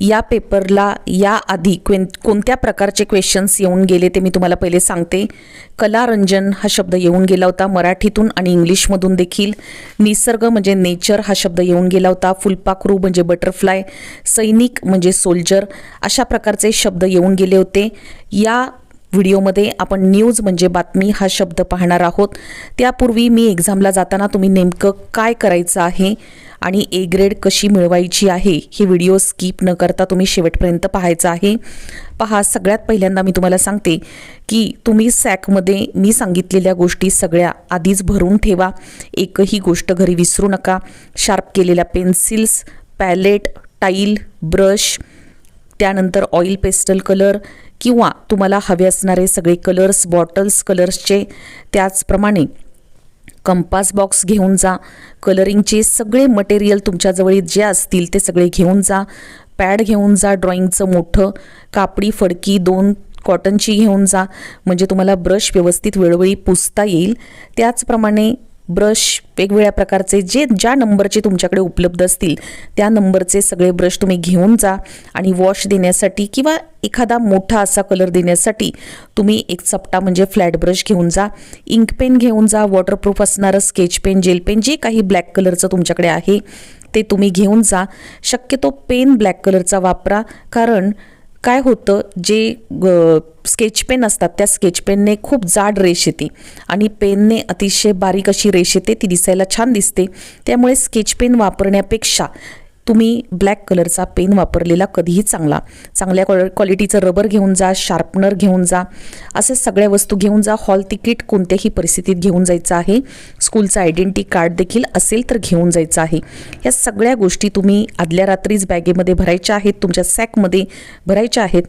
या पेपरला या आधी क्वेन कोणत्या प्रकारचे क्वेश्चन्स येऊन गेले ते मी तुम्हाला पहिले सांगते. कलारंजन हा शब्द येऊन गेला होता मराठीतून आणि इंग्लिशमधून देखील. निसर्ग म्हणजे नेचर हा शब्द येऊन गेला होता फुलपाखरू म्हणजे बटरफ्लाय सैनिक म्हणजे सोल्जर अशा प्रकारचे शब्द येऊन गेले होते. या व्हिडिओमध्ये आपण न्यूज म्हणजे बातमी हा शब्द पाहणार आहोत. त्यापूर्वी मी एक्झामला जाताना तुम्ही नेमकं काय करायचं आहे आणि ए ग्रेड कशी मिळवायची आहे हे व्हिडिओ स्किप न करता तुम्ही शेवटपर्यंत पाहायचं आहे. पहा सगळ्यात पहिल्यांदा मी तुम्हाला सांगते की तुम्ही सॅकमध्ये मी सांगितलेल्या गोष्टी सगळ्या आधीच भरून ठेवा. एकही गोष्ट घरी विसरू नका. शार्प केलेल्या पेन्सिल्स पॅलेट टाईल ब्रश त्यानंतर ऑइल पेस्टल कलर किंवा तुम्हाला हवे असणारे सगळे कलर्स बॉटल्स कलर्सचे त्याचप्रमाणे कंपास बॉक्स घेऊन जा. कलरिंगचे सगळे मटेरियल तुमच्याजवळ जे असतील ते सगळे घेऊन जा. पॅड घेऊन जा ड्रॉइंगचं मोठं. कापडी फडकी दोन कॉटनची घेऊन जा. म्हणजे तुम्हाला ब्रश व्यवस्थित वेळोवेळी पुसता येईल. त्याचप्रमाणे ब्रश वेगवेगळ्या प्रकारचे जे ज्या नंबरचे तुमच्याकडे उपलब्ध असतील त्या नंबरचे सगळे ब्रश तुम्ही घेऊन जा आणि वॉश देण्यासाठी किंवा एखादा मोठा असा कलर देण्यासाठी तुम्ही एक चपटा म्हणजे फ्लॅट ब्रश घेऊन जा. इंक पेन घेऊन जा वॉटरप्रूफ असणारं स्केच पेन जेल पेन जे काही ब्लॅक कलरचं तुमच्याकडे आहे ते तुम्ही घेऊन जा. शक्यतो पेन ब्लॅक कलरचा वापरा कारण काय होतं जे स्केच पेन असतात त्या स्केच पेनने खूप जाड रेष येते. आणि पेनने अतिशय बारीक अशी रेष येते ती दिसायला छान दिसते. त्यामुळे स्केच पेन वापरण्यापेक्षा तुम्ही ब्लॅक कलरचा पेन वापरलेला कधीही चांगला. चांगल्या क्वाल क्वालिटीचं रबर घेऊन जा शार्पनर घेऊन जा असे सगळ्या वस्तू घेऊन जा. हॉल तिकीट कोणत्याही परिस्थितीत घेऊन जायचं आहे. स्कूलचं आयडेंटिटी कार्ड देखील असेल तर घेऊन जायचं आहे. या सगळ्या गोष्टी तुम्ही आदल्या रात्रीच बॅगेमध्ये भरायच्या आहेत तुमच्या सॅकमध्ये भरायच्या आहेत.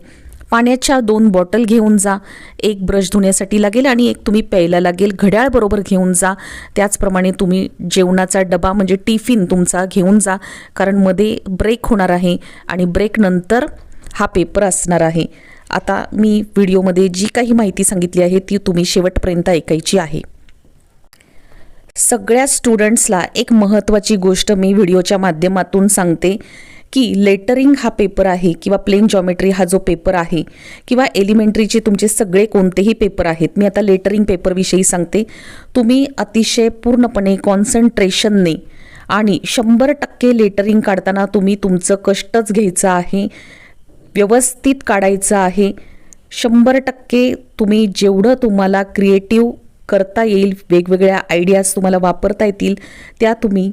पाण्याच्या दोन बॉटल घेऊन जा. एक ब्रश धुण्यासाठी लागेल आणि एक तुम्ही प्यायला लागेल. घड्याळ बरोबर घेऊन जा. त्याचप्रमाणे तुम्ही जेवणाचा डबा म्हणजे टिफिन तुमचा घेऊन जा. कारण मध्ये ब्रेक होणार आहे आणि ब्रेकनंतर हा पेपर असणार आहे. आता मी व्हिडिओमध्ये जी काही माहिती सांगितली आहे ती तुम्ही शेवटपर्यंत ऐकायची आहे. सगळ्या स्टुडंट्सला एक महत्त्वाची गोष्ट मी व्हिडिओच्या माध्यमातून सांगते. की लेटरिंग हा पेपर आहे किंवा प्लेन जॉमेट्री हा जो पेपर आहे किंवा एलिमेंटरीचे तुमचे सगळे कोणतेही पेपर आहेत मी आता लेटरिंग पेपरविषयी सांगते. तुम्ही अतिशय पूर्णपणे कॉन्सन्ट्रेशनने आणि शंभर टक्के लेटरिंग काढताना तुम्ही तुमचं कष्टच घ्यायचं आहे व्यवस्थित काढायचं आहे. शंभर टक्के तुम्ही जेवढं तुम्हाला क्रिएटिव्ह करता येईल वेगवेगळ्या आयडियाज तुम्हाला वापरता येतील त्या तुम्ही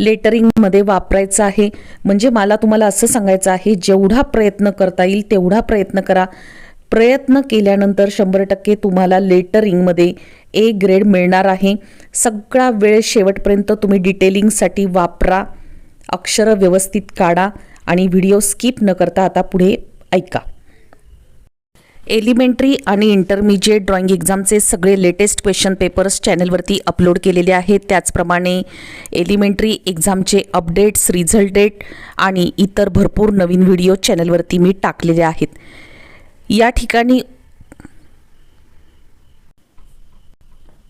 लेटरिंगमध्ये वापरायचं आहे. म्हणजे मला तुम्हाला असं सांगायचं आहे जेवढा प्रयत्न करता येईल तेवढा प्रयत्न करा. प्रयत्न केल्यानंतर शंभर टक्के तुम्हाला लेटरिंगमध्ये ए ग्रेड मिळणार आहे. सगळा वेळ शेवटपर्यंत तुम्ही डिटेलिंगसाठी वापरा. अक्षरं व्यवस्थित काढा आणि व्हिडिओ स्किप न करता आता पुढे ऐका. एलिमेंटरी आणि इंटरमिजिएट ड्रॉइंग एक्झामचे सगळे लेटेस्ट क्वेश्चन पेपर्स चॅनलवरती अपलोड केलेले आहेत. त्याचप्रमाणे एलिमेंटरी एक्झामचे अपडेट्स रिझल्ट डेट आणि इतर भरपूर नवीन व्हिडिओ चॅनलवरती मी टाकलेले आहेत. या ठिकाणी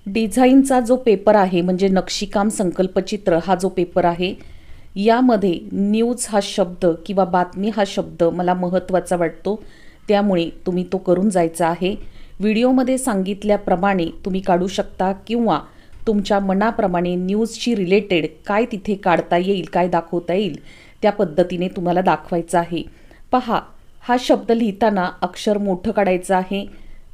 डिझाईनचा जो पेपर आहे म्हणजे नक्षीकाम संकल्पचित्र हा जो पेपर आहे यामध्ये न्यूज हा शब्द किंवा बातमी हा शब्द मला महत्त्वाचा वाटतो. त्यामुळे तुम्ही तो करून जायचा आहे. व्हिडिओमध्ये सांगितल्याप्रमाणे तुम्ही काढू शकता किंवा तुमच्या मनाप्रमाणे न्यूजशी रिलेटेड काय तिथे काढता येईल काय दाखवता येईल त्या पद्धतीने तुम्हाला दाखवायचं आहे. पहा हा शब्द लिहिताना अक्षर मोठं काढायचं आहे.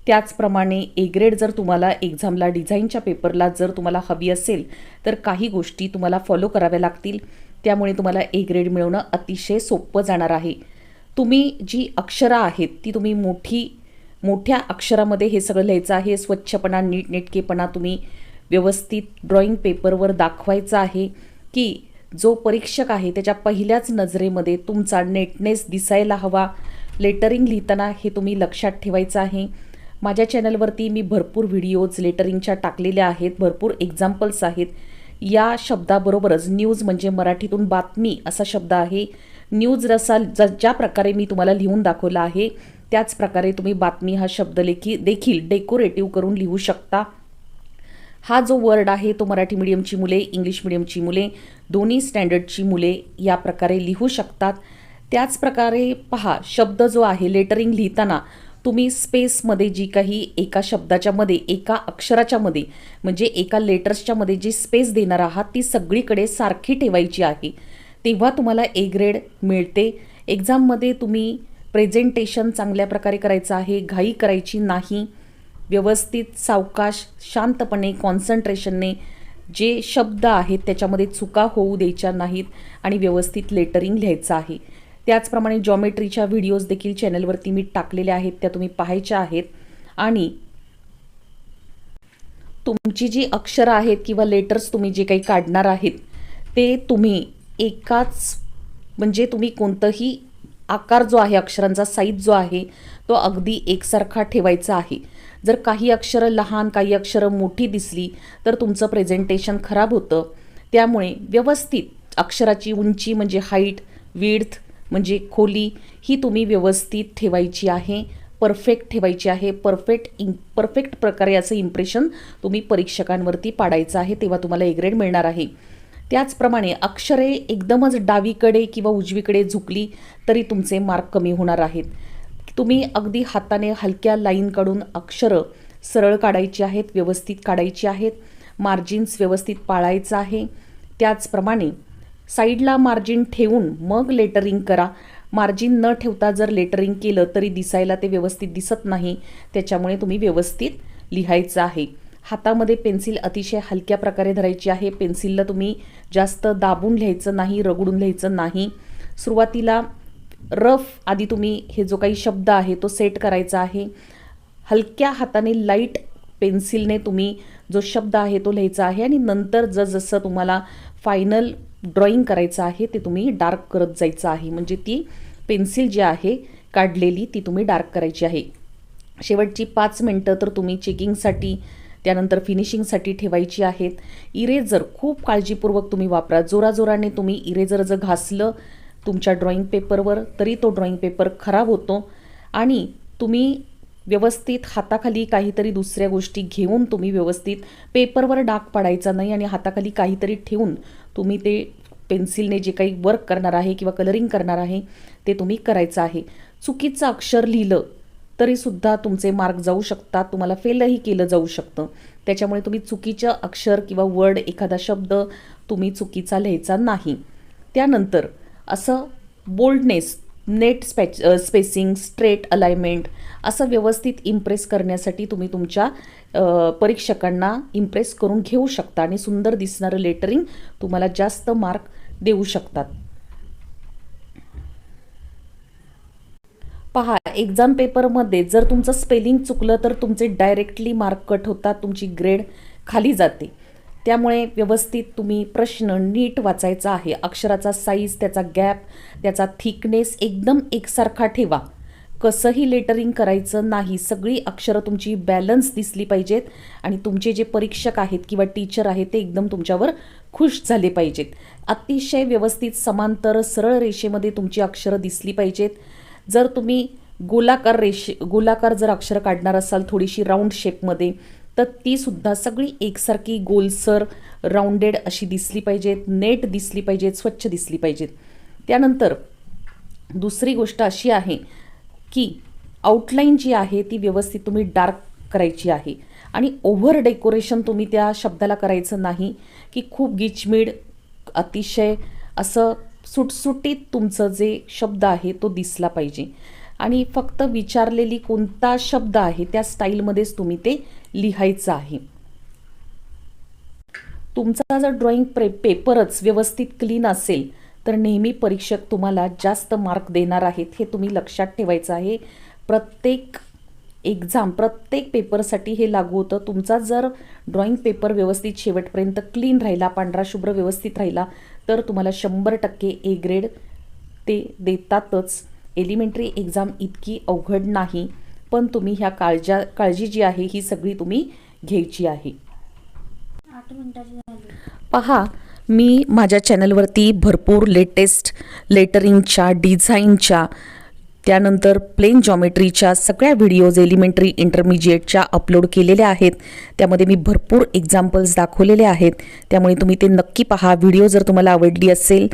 त्याचप्रमाणे ए ग्रेड जर तुम्हाला एक्झामला डिझाईनच्या पेपरला जर तुम्हाला हवी असेल तर काही गोष्टी तुम्हाला फॉलो कराव्या लागतील. त्यामुळे तुम्हाला ए ग्रेड मिळवणं अतिशय सोपं जाणार आहे. तुम्ही जी अक्षरं आहेत ती तुम्ही मोठी मोठ्या अक्षरामध्ये हे सगळं लिहायचं आहे. स्वच्छपणा नीटनेटकेपणा तुम्ही व्यवस्थित ड्रॉइंग पेपरवर दाखवायचं आहे की जो परीक्षक आहे त्याच्या पहिल्याच नजरेमध्ये तुमचा नेटनेस दिसायला हवा. लेटरिंग लिहिताना हे तुम्ही लक्षात ठेवायचं आहे. माझ्या चॅनलवरती मी भरपूर व्हिडिओज लेटरिंगच्या टाकलेल्या आहेत. भरपूर एक्झाम्पल्स आहेत. या शब्दाबरोबरच न्यूज म्हणजे मराठीतून बातमी असा शब्द आहे. न्यूज रसा ज ज्या प्रकारे मी तुम्हाला लिहून दाखवला आहे त्याच प्रकारे तुम्ही बातमी हा शब्द लेखी देखील डेकोरेटिव्ह करून लिहू शकता. हा जो वर्ड आहे तो मराठी मीडियमची मुले इंग्लिश मीडियमची मुले दोन्ही स्टँडर्डची मुले या प्रकारे लिहू शकतात. त्याच प्रकारे पहा शब्द जो आहे लेटरिंग लिहिताना तुम्ही स्पेसमध्ये जी काही एका शब्दाच्यामध्ये एका अक्षराच्यामध्ये म्हणजे एका लेटर्सच्यामध्ये जी स्पेस देणार आहात ती सगळीकडे सारखी ठेवायची आहे. तेव्हा तुम्हाला ए ग्रेड मिळते. एक्झाममध्ये तुम्ही प्रेझेंटेशन चांगल्या प्रकारे करायचं आहे घाई करायची नाही. व्यवस्थित सावकाश शांतपणे कॉन्सन्ट्रेशनने जे शब्द आहेत त्याच्यामध्ये चुका होऊ द्यायच्या नाहीत आणि व्यवस्थित लेटरिंग लिहायचं आहे. त्याचप्रमाणे जॉमेट्रीच्या व्हिडिओज देखील चॅनलवरती मी टाकलेल्या आहेत त्या तुम्ही पाहायच्या आहेत. आणि तुमची जी अक्षरं आहेत किंवा लेटर्स तुम्ही जे काही काढणार आहेत ते तुम्ही एकाच म्हणजे तुम्ही कोणतंही आकार जो आहे अक्षरांचा साईज जो आहे तो अगदी एकसारखा ठेवायचा आहे. जर काही अक्षरं लहान काही अक्षरं मोठी दिसली तर तुमचं प्रेझेंटेशन खराब होतं. त्यामुळे व्यवस्थित अक्षराची उंची म्हणजे हाईट विड्थ म्हणजे खोली ही तुम्ही व्यवस्थित ठेवायची आहे परफेक्ट ठेवायची आहे परफेक्ट इं परफेक्ट प्रकारे असं इम्प्रेशन तुम्ही परीक्षकांवरती पाडायचं आहे तेव्हा तुम्हाला ए ग्रेड मिळणार आहे. त्याचप्रमाणे अक्षरे एकदमच डावीकडे किंवा उजवीकडे झुकली तरी तुमचे मार्क कमी होणार आहेत. तुम्ही अगदी हाताने हलक्या लाईन काढून अक्षरं सरळ काढायची आहेत व्यवस्थित काढायची आहेत मार्जिन्स व्यवस्थित पाळायचं आहे. त्याचप्रमाणे साईडला मार्जिन ठेवून मग लेटरिंग करा. मार्जिन न ठेवता जर लेटरिंग केलं तरी दिसायला ते व्यवस्थित दिसत नाही. त्याच्यामुळे तुम्ही व्यवस्थित लिहायचं आहे. हातामध्ये पेन्सिल अतिशय हलक्या प्रकारे धरायची आहे. पेन्सिलला तुम्ही जास्त दाबून लिहायचं नाही रगडून लिहायचं नाही. सुरुवातीला रफ आधी तुम्ही हे जो काही शब्द आहे तो सेट करायचा आहे. हलक्या हाताने लाइट पेन्सिलने तुम्ही जो शब्द आहे तो लिहायचा आहे आणि नंतर जसजसं तुम्हाला फायनल ड्रॉइंग करायचं आहे ते तुम्ही डार्क करत जायचं आहे. म्हणजे ती पेन्सिल जी आहे काढलेली ती तुम्ही डार्क करायची आहे. शेवटची पाच मिनटं तर तुम्ही चेकिंगसाठी त्यानंतर फिनिशिंगसाठी ठेवायची आहेत. इरेजर खूप काळजीपूर्वक तुम्ही वापरा. जोराजोराने तुम्ही इरेजर जर घासलं तुमच्या ड्रॉईंग पेपरवर तरी तो ड्रॉईंग पेपर खराब होतो. आणि तुम्ही व्यवस्थित हाताखाली काहीतरी दुसऱ्या गोष्टी घेऊन तुम्ही व्यवस्थित पेपरवर डाग पाडायचा नाही आणि हाताखाली काहीतरी ठेवून तुम्ही ते पेन्सिलने जे काही वर्क करणार आहे किंवा कलरिंग करणार आहे ते तुम्ही करायचं आहे. चुकीचं अक्षर लिहिलं तरीसुद्धा तुमचे मार्क जाऊ शकतात तुम्हाला फेलही केलं जाऊ शकतं. त्याच्यामुळे तुम्ही चुकीचं अक्षर किंवा वर्ड एखादा शब्द तुम्ही चुकीचा लिहायचा नाही. त्यानंतर असं बोल्डनेस नेट स्पॅच स्पेसिंग स्ट्रेट अलाइनमेंट असं व्यवस्थित इम्प्रेस करण्यासाठी तुम्ही तुमच्या परीक्षकांना इम्प्रेस करून घेऊ शकता आणि सुंदर दिसणारं लेटरिंग तुम्हाला जास्त मार्क देऊ शकतात. पहा एक्झाम पेपरमध्ये जर तुमचं स्पेलिंग चुकलं तर तुमचे डायरेक्टली मार्क कट होतात तुमची ग्रेड खाली जाते. त्यामुळे व्यवस्थित तुम्ही प्रश्न नीट वाचायचा आहे. अक्षराचा साईज त्याचा गॅप त्याचा थिकनेस एकदम एकसारखा ठेवा. कसंही लेटरिंग करायचं नाही. सगळी अक्षरं तुमची बॅलन्स दिसली पाहिजेत आणि तुमचे जे परीक्षक आहेत किंवा टीचर आहेत ते एकदम तुमच्यावर खुश झाले पाहिजेत. अतिशय व्यवस्थित समांतर सरळ रेषेमध्ये तुमची अक्षरं दिसली पाहिजेत. जर तुम्ही गोलाकार रेषे गोलाकार जर अक्षरं काढणार असाल थोडीशी राऊंड शेपमध्ये तर ती सुद्धा सगळी एकसारखी गोलसर राऊंडेड अशी दिसली पाहिजेत नेट दिसली पाहिजेत स्वच्छ दिसली पाहिजेत. त्यानंतर दुसरी गोष्ट अशी आहे की आउटलाईन जी आहे ती व्यवस्थित तुम्ही डार्क करायची आहे. आणि ओव्हर डेकोरेशन तुम्ही त्या शब्दाला करायचं नाही की खूप गिचमीड अतिशय असं सुटसुटीत तुमचं जे शब्द आहे तो दिसला पाहिजे. आणि फक्त विचारलेली कोणता शब्द आहे त्या स्टाईलमध्येच तुम्ही ते लिहायचं आहे. तुमचा जर ड्रॉइंग प्रे पेपरच व्यवस्थित क्लीन असेल तर नेहमी परीक्षक तुम्हाला जास्त मार्क देणार आहेत हे तुम्ही लक्षात ठेवायचं आहे. प्रत्येक एक्झाम प्रत्येक पेपरसाठी हे लागू होतं. तुमचा जर ड्रॉइंग पेपर व्यवस्थित शेवटपर्यंत क्लीन राहिला पांढरा शुभ्र व्यवस्थित राहिला तर तुम्हाला शंभर टक्के ए ग्रेड ते देतातच. एलिमेंटरी एक्झाम इतकी अवघड नाही पण तुम्ही ह्या काळजा काळजी जी आहे ही सगळी तुम्ही घ्यायची आहे. पहा मी माझ्या चॅनलवरती भरपूर लेटेस्ट लेटरिंगच्या डिझाईनच्या त्यानंतर प्लेन जॉमेट्रीच्या सगळ्या व्हिडिओज एलिमेंटरी इंटरमिजिएटच्या अपलोड केलेल्या आहेत. त्यामध्ये मी भरपूर एक्झाम्पल्स दाखवलेले आहेत. त्यामुळे तुम्ही ते नक्की पहा. व्हिडिओ जर तुम्हाला आवडली असेल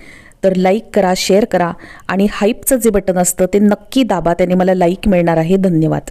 तर लाईक करा शेअर करा आणि हाईपचं जे बटन असतं ते नक्की दाबा. त्याने मला लाईक मिळणार आहे. धन्यवाद.